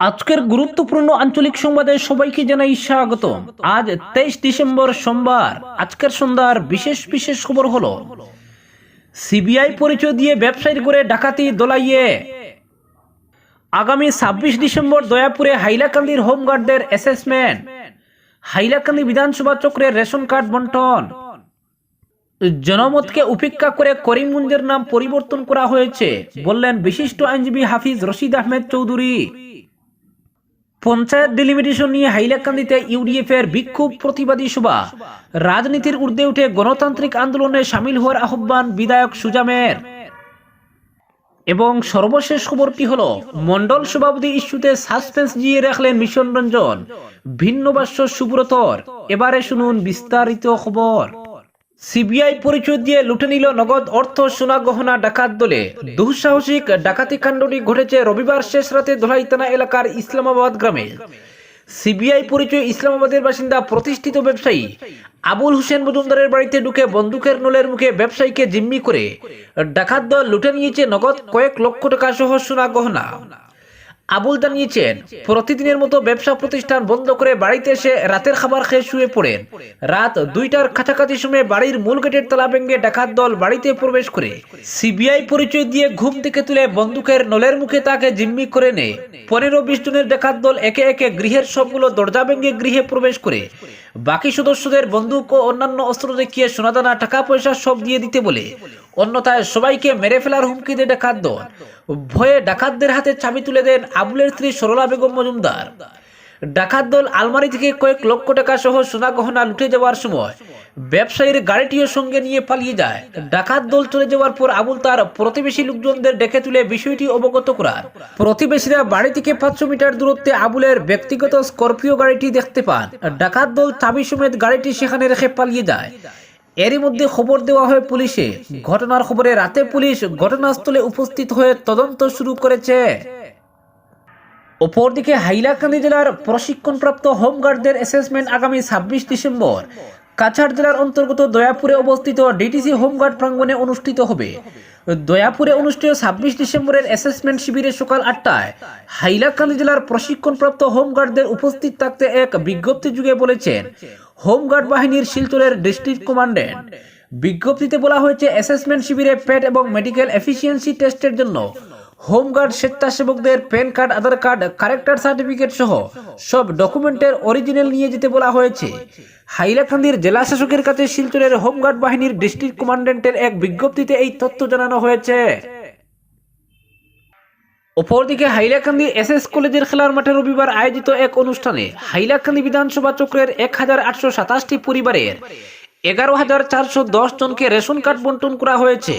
আজকের গুরুত্বপূর্ণ আঞ্চলিক সংবাদে সবাইকে জানাই স্বাগত। আজ তেইশ ডিসেম্বর সোমবার। আজকের সন্ধ্যার বিশেষ বিশেষ খবর হলো, সিবিআই পরিচয় দিয়ে ব্যবসায়ীর করে ডাকাতি দোলাইয়ে। আগামী ছাব্বিশ ডিসেম্বর দয়াপুরে হাইলাকান্দির হোমগার্ডদের অ্যাসেসমেন্ট হাইলাকান্দি বিধানসভা চক্রের রেশন কার্ড বন্টন। জনমতকে উপেক্ষা করে করিমগঞ্জের নাম পরিবর্তন করা হয়েছে, বললেন বিশিষ্ট আইনজীবী হাফিজ রশিদ আহমেদ চৌধুরী। পঞ্চায়েত ডিলিমিটেশন নিয়ে হাইলাকান্দিতে ইউডিএফ এর বিক্ষোভ প্রতিবাদী সভা। রাজনীতির ঊর্ধ্বে উঠে গণতান্ত্রিক আন্দোলনে সামিল হওয়ার আহ্বান বিধায়ক সুজামের এবং সর্বশেষ খবরটি হলো মন্ডল সভাপতি ইস্যুতে সাসপেন্স জিয়ে রাখলেন মিশন রঞ্জন। ভিন্ন বাস্য সুব্রতর। এবারে শুনুন বিস্তারিত খবর। সিবিআই পরিচয় দিয়ে লুটে নিল নগদ অর্থ সোনা গহনা ডাকাত দলে। দুঃসাহসিক ডাকাতি কাণ্ডটি ঘটেছে রবিবার শেষ রাতে ধলাইতানা এলাকার ইসলামাবাদ গ্রামে। সিবিআই পরিচয় ইসলামাবাদের বাসিন্দা প্রতিষ্ঠিত ব্যবসায়ী আবুল হোসেন মজুমদারের বাড়িতে ঢুকে বন্দুকের নলের মুখে ব্যবসায়ীকে জিম্মি করে ডাকাত দল লুটে নিয়েছে নগদ কয়েক লক্ষ টাকা সহ সোনা গহনা আবুল জানিয়েছেন প্রতিদিনের মতো ব্যবসা প্রতিষ্ঠান বন্ধ করে বাড়িতে এসে রাতের খাবার খেয়ে শুয়ে পড়েন। রাত দুইটার কাছাকাছি সময়ে বাড়ির মূল গেটের তালা ভেঙে ডাকাত দল বাড়িতে প্রবেশ করে। সিবিআই পরিচয় দিয়ে ঘুম থেকে তুলে বন্দুকের নলের মুখে তাকে জিম্মি করে নেয়। পনেরো বিশ জনের ডাকাত দল একে একে গৃহের সবগুলো দরজা ভেঙে গৃহে প্রবেশ করে। বাকি সদস্যদের বন্দুক ও অন্যান্য অস্ত্র দেখিয়ে সোনাদানা, টাকা পয়সা সব দিয়ে দিতে বলে। অন্যথায় সবাইকে মেরে ফেলার হুমকি দিয়ে ডাকাত দল। ভয়ে ডাকাতদের হাতে চাবি তুলে দেন আবুলের স্ত্রী সরলা বেগম মজুমদার। ডাকাত দল আলমারি থেকে কয়েক লক্ষ টাকা সহ সোনা গহনা লুটে যাওয়ার সময় ব্যবসায়ীর গাড়িটিও সঙ্গে নিয়ে পালিয়ে যায়। ডাকাত দল চলে যাওয়ার পর আবুল তার প্রতিবেশী লোকজনদের ডেকে তুলে বিষয়টি অবগত করার প্রতিবেশীরা বাড়ি থেকে পাঁচশো মিটার দূরত্বে আবুলের ব্যক্তিগত স্করপিও গাড়িটি দেখতে পান। ডাকাত দল চাবি সমেত গাড়িটি সেখানে রেখে পালিয়ে যায়। এরই মধ্যে খবর দেওয়া হয় পুলিশে। ঘটনার খবরে রাতে পুলিশ ঘটনাস্থলে উপস্থিত হয়ে তদন্ত শুরু করেছে। অপরদিকে হাইলাকান্দি জেলার প্রশিক্ষণপ্রাপ্ত হোমগার্ডদের অ্যাসেসমেন্ট আগামী ছাব্বিশ ডিসেম্বর। কাছাড় জেলার অন্তর্গত দয়াপুরে অবস্থিত ডিটিসি হোমগার্ড প্রাঙ্গণে অনুষ্ঠিত হবে। দয়াপুরে অনুষ্ঠিত ছাব্বিশ ডিসেম্বরের অ্যাসেসমেন্ট শিবিরে সকাল আটটায় হাইলাকান্দি জেলার প্রশিক্ষণপ্রাপ্ত হোমগার্ডদের উপস্থিত থাকতে এক বিজ্ঞপ্তি যুগে বলেছেন হোমগার্ড বাহিনীর শিলচরের ডিস্ট্রিক্ট কমান্ডেন্ট। বিজ্ঞপ্তিতে বলা হয়েছে অ্যাসেসমেন্ট শিবিরে পেট এবং মেডিকেল এফিসিয়েন্সি টেস্টের জন্য home guard স্বেচ্ছাসেবকদের PAN card, Aadhaar card character certificate সহ সব ডকুমেন্টের অরিজিনাল নিয়ে যেতে বলা হয়েছে। হাইলাকান্দির জেলা শাসকের কাছে শিলচরের হোমগার্ড বাহিনীর ডিস্ট্রিক্ট কমান্ডেন্টের এক বিজ্ঞপ্তিতে এই তথ্য জানানো হয়েছে। অপরদিকে হাইলাকান্দি এস এস কলেজের খেলার মাঠে রবিবার আয়োজিত এক অনুষ্ঠানে হাইলাকান্দি বিধানসভা চক্রের এক হাজার আটশো সাতাশটি পরিবারের এগারো হাজার চারশো দশ জনকে রেশন কার্ড বন্টন করা হয়েছে।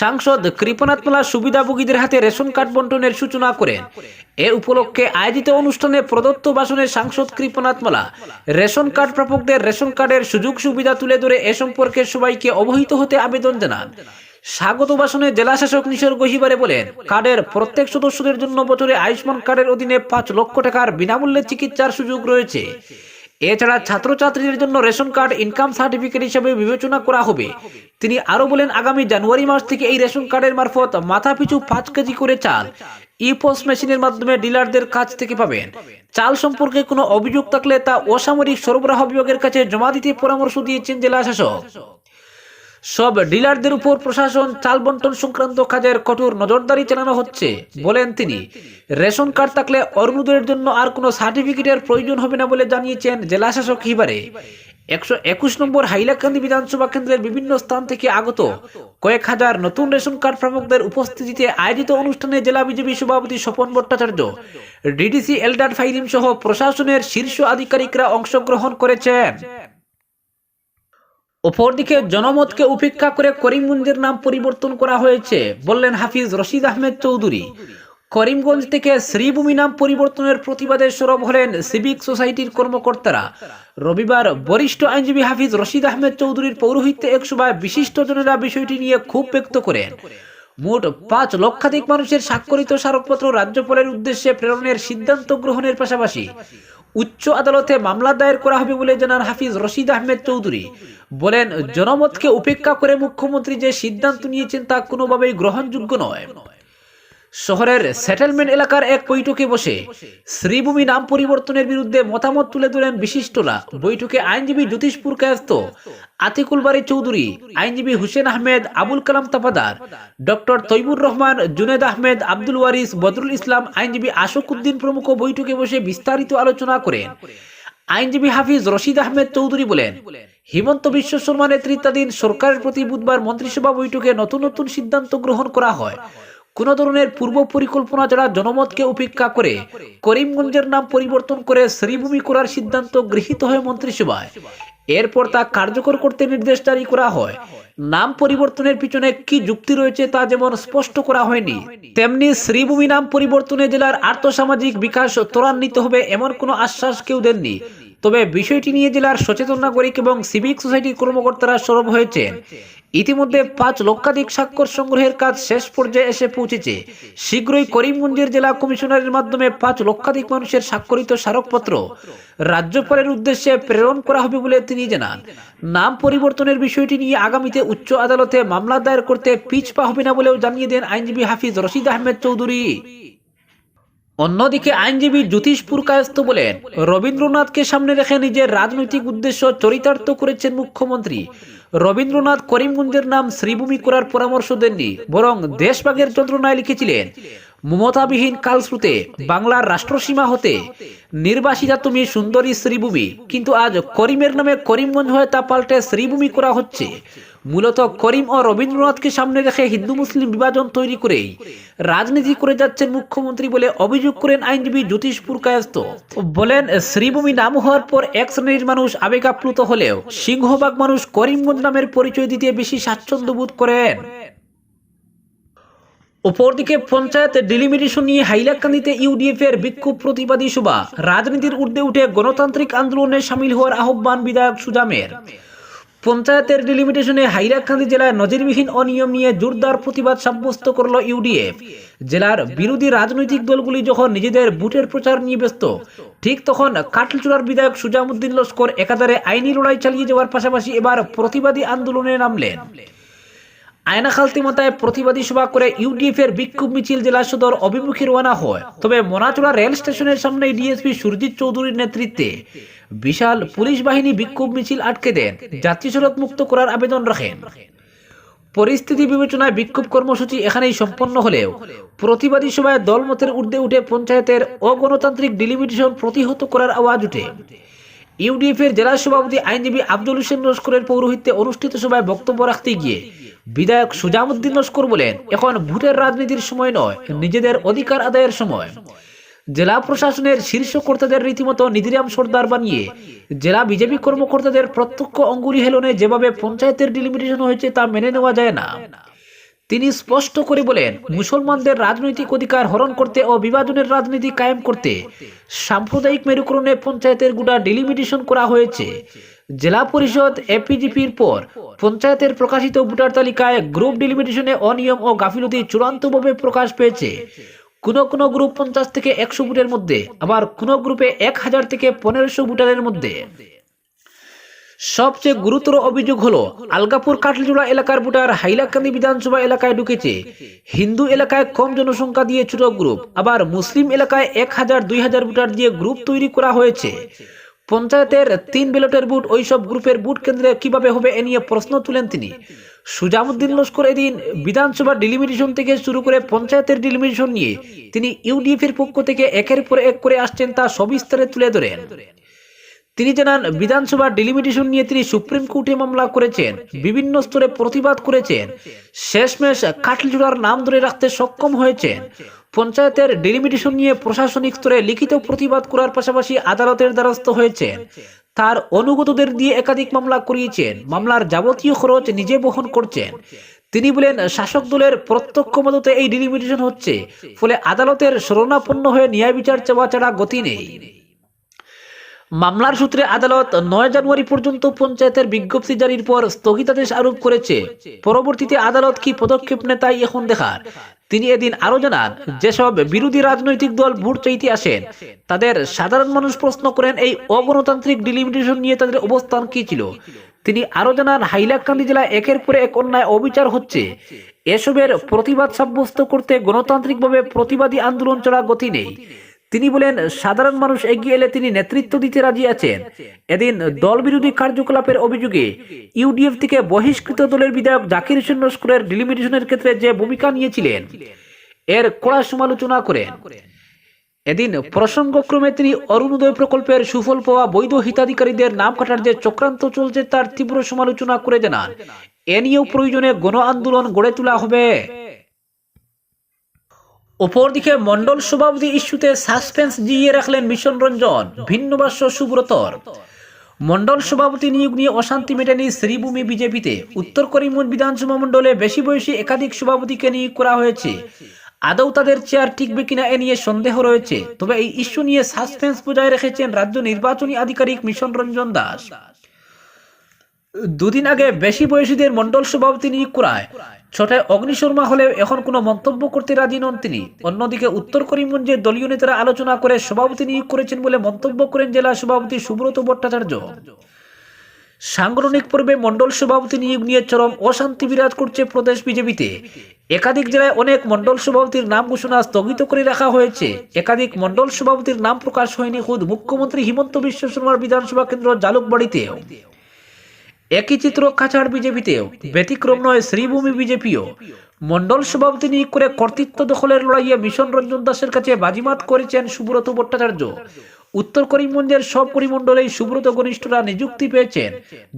সাংসদ কৃপনাথ মালা সুবিধাভোগীদের হাতে রেশন কার্ড বন্টনের সূচনা করেন। এ উপলক্ষে আয়োজিত অনুষ্ঠানে প্রদত্ত ভাষণে সাংসদ কৃপনাথ মালা রেশন কার্ড প্রাপকদের রেশন কার্ডের সুযোগ সুবিধা তুলে ধরে এ সম্পর্কে সবাইকে অবহিত হতে আবেদন জানান। স্বাগত ভাষণে জেলা শাসক নিসর্গ হিবারে বলেন, কার্ডের প্রত্যেক সদস্যদের জন্য বছরে আয়ুষ্মান কার্ডের অধীনে পাঁচ লক্ষ টাকার বিনামূল্যে চিকিৎসার সুযোগ রয়েছে। এছাড়া ছাত্রছাত্রীদের জন্য রেশন কার্ড, ইনকাম সার্টিফিকেট হিসেবে বিবেচনা করা হবে। তিনি আরও বলেন, আগামী জানুয়ারি মাস থেকে এই রেশন কার্ডের মারফত মাথা পিছু পাঁচ কেজি করে চাল ই পোস্ট মেশিনের মাধ্যমে ডিলারদের কাছ থেকে পাবেন। চাল সম্পর্কে কোনো অভিযোগ থাকলে তা অসামরিক সরবরাহ বিভাগের কাছে জমা দিতে পরামর্শ দিয়েছেন জেলা শাসক সব ডিলারদের উপর প্রশাসন চাল বন্টন সংক্রান্ত কাজের কঠোর নজরদারি চালানো হচ্ছে, বলেন তিনি। রেশন কার্ড থাকলে অরুণোদয়ের জন্য আর কোনো সার্টিফিকেটের প্রয়োজন হবে না বলে জানিয়েছেন জেলা শাসক হিবারে। একশো একুশ নম্বর হাইলাকান্দি বিধানসভা কেন্দ্রের বিভিন্ন স্থান থেকে আগত কয়েক হাজার নতুন রেশন কার্ড প্রাপকদের উপস্থিতিতে আয়োজিত অনুষ্ঠানে জেলা বিজেপি সভাপতি স্বপন ভট্টাচার্য, ডিডিসি এলডার ফাইরিম সহ প্রশাসনের শীর্ষ আধিকারিকরা অংশগ্রহণ করেছেন। অপরদিকে জনমতকে উপেক্ষা করে করিমগঞ্জের নাম পরিবর্তন করা হয়েছে, বললেন হাফিজ রশিদ আহমেদ চৌধুরী। করিমগঞ্জ থেকে শ্রীভূমি নাম পরিবর্তনের প্রতিবাদে সরব হলেন সিভিক সোসাইটির কর্মকর্তারা। রবিবার বরিষ্ঠ আইনজীবী হাফিজ রশিদ আহমেদ চৌধুরীর পৌরোহিত্যে এক সভায় বিশিষ্টজনেরা বিষয়টি নিয়ে ক্ষোভ ব্যক্ত করেন। মোট পাঁচ লক্ষাধিক মানুষের স্বাক্ষরিত স্মারকপত্র রাজ্যপালের উদ্দেশ্যে প্রেরণের সিদ্ধান্ত গ্রহণের পাশাপাশি উচ্চ আদালতে মামলা দায়ের করা হবে বলে জানান হাফিজ রশিদ আহমেদ চৌধুরী। বলেন, জনমতকে উপেক্ষা করে মুখ্যমন্ত্রী যে সিদ্ধান্ত নিয়েছেন তা কোনোভাবেই গ্রহণযোগ্য নয়। শহরের সেটেলমেন্ট এলাকার এক বৈঠকে বসে শ্রীভূমি নাম পরিবর্তনের বিরুদ্ধে মতামত তুলে ধরেন বিশিষ্টরা। বৈঠকে আইনজীবী জ্যোতিষপুর কায়স্ত আতিকুল বাড়ি চৌধুরী, আইনজীবী হুসেন আহমেদ, আবুল কালাম তাফাদার, ডক্টর তৈবুর রহমান, জুনেদ আহমেদ, আব্দুল ওয়ারিস, বদরুল ইসলাম, আইনজীবী আশোক উদ্দিন প্রমুখ বৈঠকে বসে বিস্তারিত আলোচনা করেন। আইনজীবী হাফিজ রশিদ আহমেদ চৌধুরী বলেন, হিমন্ত বিশ্ব শর্মা নেতৃত্বাধীন সরকারের প্রতি বুধবার মন্ত্রিসভা বৈঠকে নতুন নতুন সিদ্ধান্ত গ্রহণ করা হয়। কোন ধরনের পূর্ব পরিকল্পনা ছাড়া জনমতকে উপেক্ষা করে করিমগঞ্জের নাম পরিবর্তন করে শ্রীভূমি করার সিদ্ধান্ত গৃহীত হয় মন্ত্রিসভায়। এরপর তা কার্যকর করতে নির্দেশ জারি করা হয়। নাম পরিবর্তনের পিছনে কি যুক্তি রয়েছে তা যেমন স্পষ্ট করা হয়নি, তেমনি শ্রীভূমি নাম পরিবর্তনে জেলার আর্থসামাজিক বিকাশ ত্বরান্বিত হবে এমন কোনো আশ্বাস কেউ দেননি। তবে বিষয়টি নিয়ে জেলার সচেতন নাগরিক এবং সিভিক সোসাইটির কর্মকর্তারা সরব হয়েছেন। ইতিমধ্যে পাঁচ লক্ষাধিক স্বাক্ষর সংগ্রহের কাজ শেষ পর্যায়ে এসে পৌঁছেছে। শীঘ্রই করিমগঞ্জের জেলা কমিশনারের মাধ্যমে পাঁচ লক্ষাধিক মানুষের স্বাক্ষরিত স্মারকপত্র রাজ্যপালের উদ্দেশ্যে প্রেরণ করা হবে বলে তিনি জানান। নাম পরিবর্তনের বিষয়টি নিয়ে আগামীতে উচ্চ আদালতে মামলা দায়ের করতে পিছপা হবে না বলেও জানিয়ে দেন আইনজীবী হাফিজ রশিদ আহমেদ চৌধুরী। অন্যদিকে আইনজীবী জ্যোতিষপুর কায়স্থ বলেন, রবীন্দ্রনাথকে সামনে রেখে নিজের রাজনৈতিক উদ্দেশ্য চরিতার্থ করেছেন মুখ্যমন্ত্রী। রবীন্দ্রনাথ করিমগঞ্জের নাম শ্রীভূমি করার পরামর্শ দেননি, বরং দেশভাগের যন্ত্রণায় লিখেছিলেন, মমতাবিহীন কালশ্রুতে বাংলার রাষ্ট্রসীমা হতে নির্বাসিতা তুমি সুন্দরী শ্রীভূমি, কিন্তু আজ করিমের নামে করিমগঞ্জ হয়ে তা পাল্টে শ্রীভূমি করা হচ্ছে। মূলত করিম ও রবীন্দ্রনাথকে সামনে রেখে হিন্দু মুসলিম বিভাজন তৈরি করেই রাজনীতি করে যাচ্ছেন মুখ্যমন্ত্রী বলে অভিযোগ করেন আইনজীবী জ্যোতিষপুর কায়স্ত বলেন, শ্রীভূমি নাম হওয়ার পর এক শ্রেণির মানুষ আবেগাপ্লুত হলেও সিংহভাগ মানুষ করিমগঞ্জ নামের পরিচয় দিতে বেশি স্বাচ্ছন্দ্য বোধ করেন। অপরদিকে পঞ্চায়েত ডিলিমিটেশন নিয়ে হাইলাকান্দিতে ইউডিএফ এর বিক্ষোভ প্রতিবাদী সভা। রাজনীতির ঊর্ধ্বে উঠে গণতান্ত্রিক আন্দোলনে সামিল হওয়ার আহ্বান বিধায়ক সুজামের। পঞ্চায়েতের ডিলিমিটেশনে হাইরাকান্দি জেলায় নজিরবিহীন অনিয়ম নিয়ে জোরদার প্রতিবাদ সাব্যস্ত করল ইউডিএফ। জেলার বিরোধী রাজনৈতিক দলগুলি যখন নিজেদের বুটের প্রচার নিয়ে ব্যস্ত, ঠিক তখন কাটলচূড়ার বিধায়ক সুজামুদ্দিন লস্কর একাধারে আইনি লড়াই চালিয়ে যাওয়ার পাশাপাশি এবার প্রতিবাদী আন্দোলনে নামলেন। আয়নাখালতি মাথায় প্রতিবাদী সভা করে ইউডিএফ এর বিক্ষোভ মিছিল জেলা সদর অভিমুখী রওনা হয়। তবে মোনাচুড়া রেল স্টেশনের সামনে ডিএসপি সুরজিৎ চৌধুরীর নেতৃত্বে বিশাল পুলিশ বাহিনী বিক্ষোভ মিছিল আটকে দেন। যাত্রী সড়ক মুক্ত করার আবেদন রাখেন। পরিস্থিতি বিবেচনায় বিক্ষোভ কর্মসূচি এখানেই সম্পন্ন হলেও প্রতিবাদী সভায় দলমতের ঊর্ধ্বে উঠে পঞ্চায়েতের অগণতান্ত্রিক ডিলিমিটেশন প্রতিহত করার আওয়াজ উঠে। ইউডিএফ এর জেলা সভাপতি আইনজীবী আব্দুল হোসেন লস্করের পৌরোহিত্যে অনুষ্ঠিত সভায় বক্তব্য রাখতে গিয়ে বিধায়ক সুজামুদ্দিন লস্কর বলেন, এখন ভোটের রাজনীতির সময় নয়, নিজেদের অধিকার আদায়ের সময়। জেলা প্রশাসনের শীর্ষ কর্তাদের রীতিমতো নিধিরাম সর্দার বানিয়ে, জেলা বিজেপি কর্মকর্তাদের প্রত্যক্ষ অঙ্গুলি হেলনে যেভাবে পঞ্চায়েতের ডিলিমিটেশন হয়েছে তা মেনে নেওয়া যায় না। তিনি স্পষ্ট করে বলেন, মুসলমানদের রাজনৈতিক অধিকার হরণ করতে ও বিভাজনের রাজনীতি কায়েম করতে সাম্প্রদায়িক মেরুকরণে পঞ্চায়েতের গোটা ডিলিমিটেশন করা হয়েছে। জেলা পরিষদ এপিজিপির পর পঞ্চায়েতের প্রকাশিত ভোটার তালিকায় গ্রুপ ডিলিমিটেশনে অনিয়ম ও গাফিলতি চূড়ান্তভাবে প্রকাশ পেয়েছে। কোন কোন গ্রুপ পঞ্চাশ থেকে একশো ভোটের মধ্যে, আবার কোন গ্রুপে এক হাজার থেকে পনেরোশো ভোটারের মধ্যে। সবচেয়ে গুরুতর অভিযোগ হলো, আলগাপুর কাটলিজোড়া এলাকার ভোটার হাইলাকান্দি বিধানসভা এলাকায় ঢুকেছে। হিন্দু এলাকায় কম জনসংখ্যা দিয়ে ছোট গ্রুপ আবার মুসলিম এলাকায় এক হাজার, দুই হাজার ভোটার দিয়ে গ্রুপ তৈরি করা হয়েছে। পঞ্চায়েতের তিন ব্যালটের বুট ওই সব গ্রুপের বুট কেন্দ্রে কীভাবে হবে এ নিয়ে প্রশ্ন তুলেন তিনি। সুজামুদ্দিন লস্কর এদিন বিধানসভার ডিলিমিটেশন থেকে শুরু করে পঞ্চায়েতের ডিলিমিটেশন নিয়ে তিনি ইউডিএফ এর পক্ষ থেকে একের পর এক করে আসছেন তা সবিস্তারে তুলে ধরেন। তিনি জানান, বিধানসভা ডিলিমিটেশন নিয়ে তিনি সুপ্রিম কোর্টে মামলা করেছেন, বিভিন্ন স্তরে প্রতিবাদ করেছেন, শেষমেশ কাটলিজোড়ার নাম ধরে রাখতে সক্ষম হয়েছেন। পঞ্চায়েতের ডিলিমিটেশন নিয়ে প্রশাসনিক স্তরে লিখিত প্রতিবাদ করার পাশাপাশি আদালতের দ্বারস্থ হয়েছেন। তার অনুগতদের দিয়ে একাধিক মামলা করিয়েছেন। মামলার যাবতীয় খরচ নিজে বহন করছেন। তিনি বলেন, শাসক দলের প্রত্যক্ষ মদতে এই ডিলিমিটেশন হচ্ছে, ফলে আদালতের শরণাপন্ন হয়ে ন্যায় বিচার চাওয়া ছাড়া গতি নেই। মামলার সূত্রে আদালত নয় জানুয়ারি পর্যন্ত পঞ্চায়েতের বিজ্ঞপ্তি জারির পর স্থগিতাদেশ আরোপ করেছে। পরবর্তীতে আদালত কি পদক্ষেপ নেয় তাই এখন দেখার। তিনি এদিন আরও জানান, যেসব বিরোধী রাজনৈতিক দল ভোট চাইতে আসেন, তাদের সাধারণ মানুষ প্রশ্ন করেন এই অগণতান্ত্রিক ডিলিমিটেশন নিয়ে তাদের অবস্থান কি ছিল। তিনি আরও জানান, হাইলাকান্দি জেলায় একের পরে এক অন্যায় অবিচার হচ্ছে। এসবের প্রতিবাদ সাব্যস্ত করতে গণতান্ত্রিকভাবে প্রতিবাদী আন্দোলন চড়া গতি নেই। তিনি বলেন, সাধারণ মানুষ এগিয়ে এলে তিনি নেতৃত্ব দিতে রাজি আছেন। এদিন দল বিরোধী কার্যকলাপের অভিযোগে ইউডিএফ থেকে বহিষ্কৃত দলের বিধায়ক জাকির হোসেন নস্করের ডিলিমিটেশনের ক্ষেত্রে যে ভূমিকা নিয়েছিলেন, এর কড়া সমালোচনা করেন। এদিন প্রসঙ্গক্রমে তিনি অরুণোদয় প্রকল্পের সুফল পাওয়া বৈধ হিতাধিকারীদের নাম কাটার যে চক্রান্ত চলছে, তার তীব্র সমালোচনা করে জানান, এ নিয়েও প্রয়োজনে গণ আন্দোলন গড়ে তোলা হবে। অপরদিকে মন্ডল সভাপতি ইস্যুতে সাসপেন্স জিইয়ে রাখলেন মিশন রঞ্জন। ভিন্নবাস্য সুব্রতর। মন্ডল সভাপতি নিয়োগ নিয়ে অশান্তি মেটেনি শ্রীভূমি বিজেপিতে। উত্তর করিমগঞ্জ বিধানসভা মণ্ডলে বেশি বয়সী একাধিক সভাপতিকে নিয়োগ করা হয়েছে। আদৌ তাদের চেয়ার টিকবে কিনা এ নিয়ে সন্দেহ রয়েছে। তবে এই ইস্যু নিয়ে সাসপেন্স বজায় রেখেছেন রাজ্য নির্বাচনী আধিকারিক মিশন রঞ্জন দাস। দুদিন আগে বেশি বয়সীদের মন্ডল সভাপতি নিয়োগ করায় ছটায় অগ্নিশর্মা হলে এখন কোনো মন্তব্য করতে রাজি নন তিনি। অন্যদিকে উত্তর করিমগঞ্জে দলীয় নেতারা আলোচনা করে সভাপতি নিয়োগ করেছেন বলে মন্তব্য করেন জেলা সভাপতি সুব্রত ভট্টাচার্য। সাংগঠনিক পর্বে মন্ডল সভাপতি নিয়োগ নিয়ে চরম অশান্তি বিরাজ করছে প্রদেশ বিজেপিতে। একাধিক জেলায় অনেক মন্ডল সভাপতির নাম ঘোষণা স্থগিত করে রাখা হয়েছে। একাধিক মন্ডল সভাপতির নাম প্রকাশ হয়নি। খুদ মুখ্যমন্ত্রী হিমন্ত বিশ্ব শর্মার বিধানসভা কেন্দ্র জালুকবাড়িতেও। একই চিত্র কাছাড় বিজেপিতেও। ব্যতিক্রম নয়, শ্রীভূমি বিজেপিও। মন্ডল সভাপতি নিয়োগ করে কর্তৃত্ব দখলের লড়াইয়ে মিশন রঞ্জন দাসের কাছে বাজিমাত করেছেন সুব্রত ভট্টাচার্য। উত্তর করিমগঞ্জের সব পরিমণ্ডলেই সুব্রত ঘনিষ্ঠরা নিযুক্তি পেয়েছেন।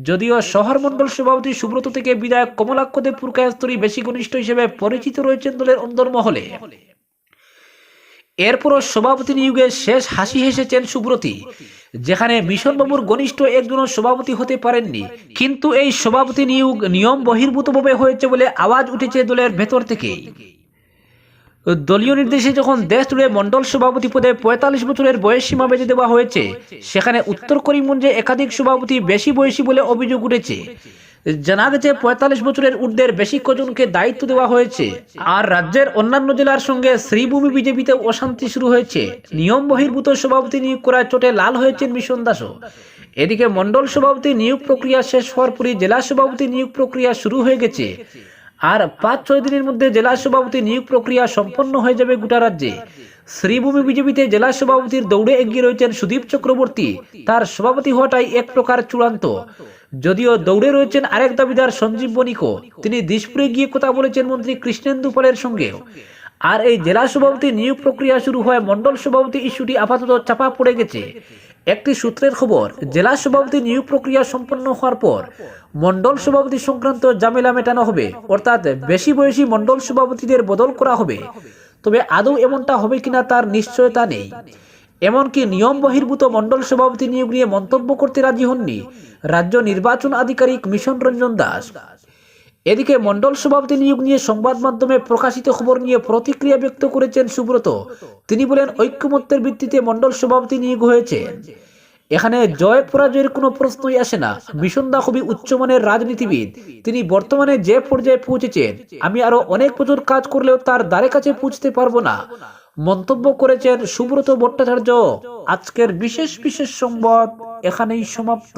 যদিও শহর মন্ডল সভাপতি সুব্রত থেকে বিধায়ক কমলাক্ষদেব পুরকায়স্তরী বেশি ঘনিষ্ঠ হিসেবে পরিচিত রয়েছেন দলের অন্দরমহলে। এরপরও সভাপতি নিয়োগে শেষ হাসি হেসেছেন সুব্রতী, যেখানে মিশন মিশনবাবুর ঘনিষ্ঠ একজনও সভাপতি হতে পারেননি। কিন্তু এই সভাপতি নিয়োগ নিয়ম বহির্ভূতভাবে হয়েছে বলে আওয়াজ উঠেছে দলের ভেতর থেকেই। দলীয় নির্দেশে যখন দেশ জুড়ে মন্ডল সভাপতি পদে পঁয়তাল্লিশ বছরের বয়স সীমা বেঁধে দেওয়া হয়েছে, সেখানে উত্তর করিমগঞ্জে একাধিক সভাপতি বেশি বয়সী বলে অভিযোগ উঠেছে। জানা গেছে, পঁয়তাল্লিশ বছরের ঊর্ধ্বের বেশি কজনকে দায়িত্ব দেওয়া হয়েছে। আর রাজ্যের অন্যান্য জেলার সঙ্গে শ্রীভূমি বিজেপিতে অশান্তি শুরু হয়েছে। নিয়ম বহির্ভূত সভাপতি নিয়োগ করার চোটে লাল হয়েছেন মিশন দাসও এদিকে মন্ডল সভাপতি নিয়োগ প্রক্রিয়া শেষ হওয়ার পরই জেলা সভাপতি নিয়োগ প্রক্রিয়া শুরু হয়ে গেছে। আর পাঁচ ছয় দিনের মধ্যে জেলা সভাপতি নিয়োগ প্রক্রিয়া সম্পন্ন হয়ে যাবে গোটা রাজ্যে। শ্রীভূমি বিজেপিতে জেলা সভাপতির দৌড়ে এগিয়ে রয়েছেন সুদীপ চক্রবর্তী। তার সভাপতি হওয়াটাই এক প্রকার চূড়ান্ত। যদিও দৌড়ে রয়েছেন আরেক দাবিদার সঞ্জীব বণিকও, তিনি দিশপুরে গিয়ে কথা বলেছেন মন্ত্রী কৃষ্ণেন্দু পালের সঙ্গেও আর এই জেলা সভাপতি নিয়োগ প্রক্রিয়া শুরু হয় মন্ডল সভাপতি ইস্যুটি আপাতত চাপা পড়ে গেছে। একটি সূত্রের খবর, জেলা সভাপতি নিয়োগ প্রক্রিয়া সম্পন্ন হওয়ার পর মন্ডল সভাপতি সংক্রান্ত জামেলা মেটানো হবে, অর্থাৎ বেশি বয়সী মন্ডল সভাপতিদের বদল করা হবে। তবে আদৌ এমনটা হবে কিনা তার নিশ্চয়তা নেই। এমনকি নিয়ম বহির্ভূত মন্ডল সভাপতি নিয়োগ নিয়ে মন্তব্য করতে রাজি হননি রাজ্য নির্বাচন আধিকারিক মিশন রঞ্জন দাস। এদিকে মন্ডল সভাপতি নিয়োগ নিয়ে সংবাদ মাধ্যমে প্রকাশিত খবর নিয়ে প্রতিক্রিয়া ব্যক্ত করেছেন সুব্রত। তিনি বলেন, ঐক্যমত্যের ভিত্তিতে মন্ডল সভাপতি নিয়োগ হয়েছে। এখানে জয় পরাজয়ের কোনো প্রশ্নই আসে না। মিশনদা খুবই উচ্চমানের রাজনীতিবিদ। তিনি বর্তমানে যে পর্যায়ে পৌঁছেছেন, আমি আরও অনেক বছর কাজ করলেও তার দ্বারে কাছে পৌঁছতে পারব না। মন্তব্য করেছেন সুব্রত ভট্টাচার্য। আজকের বিশেষ বিশেষ সংবাদ এখানেই সমাপ্ত।